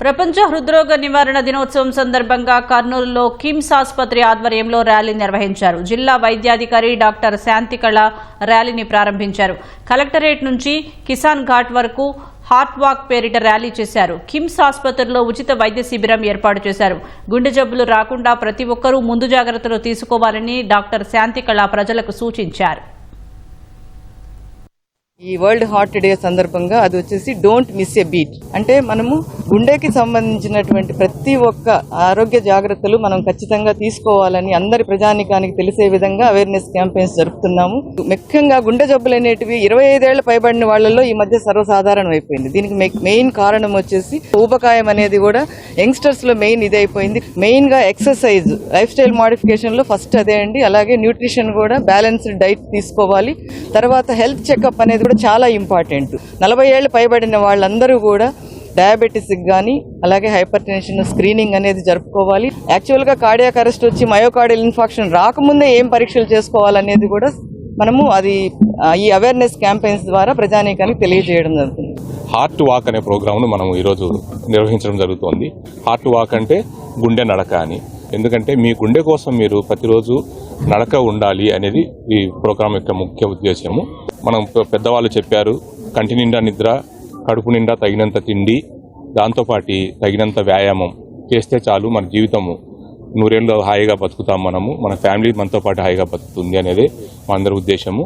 ప్రపంచ హృద్రోగ నివారణ దినోత్సవం సందర్భంగా కర్నూలులో కిమ్స్ ఆసుపత్రి ఆధ్వర్యంలో ర్యాలీ నిర్వహించారు. జిల్లా వైద్యాధికారి డాక్టర్ శాంతికళ ర్యాలీని ప్రారంభించారు. కలెక్టరేట్ నుంచి కిసాన్ ఘాట్ వరకు హార్ట్ వాక్ పేరిట ర్యాలీ చేశారు. కిమ్స్ ఆసుపత్రిలో ఉచిత వైద్య శిబిరం ఏర్పాటు చేశారు. గుండె జబ్బులు రాకుండా ప్రతి ఒక్కరూ ముందు జాగ్రత్తలు తీసుకోవాలని డాక్టర్ శాంతికళ ప్రజలకు సూచించారు. ఈ వరల్డ్ హార్ట్ డే సందర్భంగా అది వచ్చేసి డోంట్ మిస్ ఎ బీట్. అంటే మనము గుండెకి సంబంధించినటువంటి ప్రతి ఒక్క ఆరోగ్య జాగ్రత్తలు మనం ఖచ్చితంగా తీసుకోవాలని అందరి ప్రజానికానికి తెలిసే విధంగా అవేర్నెస్ క్యాంపెయిన్స్ జరుపుతున్నాము. ముఖ్యంగా గుండె జబ్బులు అనేటివి ఇరవై ఐదేళ్ళ పైబడిన వాళ్ళలో ఈ మధ్య సర్వసాధారణం అయిపోయింది దీనికి మె- మెయిన్ కారణం వచ్చేసి ఊబకాయం అనేది కూడా యంగ్స్టర్స్లో మెయిన్ ఇది అయిపోయింది మెయిన్గా ఎక్సర్సైజ్ లైఫ్ స్టైల్ మోడిఫికేషన్లో ఫస్ట్ అదే అండి. అలాగే న్యూట్రిషన్ కూడా బ్యాలెన్స్డ్ డైట్ తీసుకోవాలి. తర్వాత హెల్త్ చెకప్ అనేది కూడా చాలా ఇంపార్టెంట్. నలభై ఏళ్ళు పైబడిన వాళ్ళందరూ కూడా డయాబెటీస్ కానీ అలాగే హైపర్ టెన్షన్ స్క్రీనింగ్ అనేది జరుపుకోవాలి. యాక్చువల్గా కార్డియాక్ అరెస్ట్ వచ్చి మయోకార్డియల్ ఇన్ఫాక్షన్ రాకముందే ఏం పరీక్షలు చేసుకోవాలనేది కూడా మనము అది ఈ అవేర్నెస్ క్యాంపెయిన్స్ ద్వారా ప్రజానీకానికి తెలియజేయడం జరుగుతుంది. హార్ట్ వాక్ అనే ప్రోగ్రామ్ను మనం ఈరోజు నిర్వహించడం జరుగుతోంది. హార్ట్ వాక్ అంటే గుండె నడక అని. ఎందుకంటే మీ గుండె కోసం మీరు ప్రతిరోజు నడక ఉండాలి అనేది ఈ ప్రోగ్రాం యొక్క ముఖ్య ఉద్దేశము మనం పెద్దవాళ్ళు చెప్పారు కంటి నిండా నిద్ర కడుపు నిండా తగినంత తిండి దాంతోపాటి తగినంత వ్యాయామం చేస్తే చాలు మన జీవితము నూరేళ్ళు హాయిగా బతుకుతాం మనము మన ఫ్యామిలీ మనతో పాటు హాయిగా బతుకుతుంది అనేది మా అందరి ఉద్దేశము.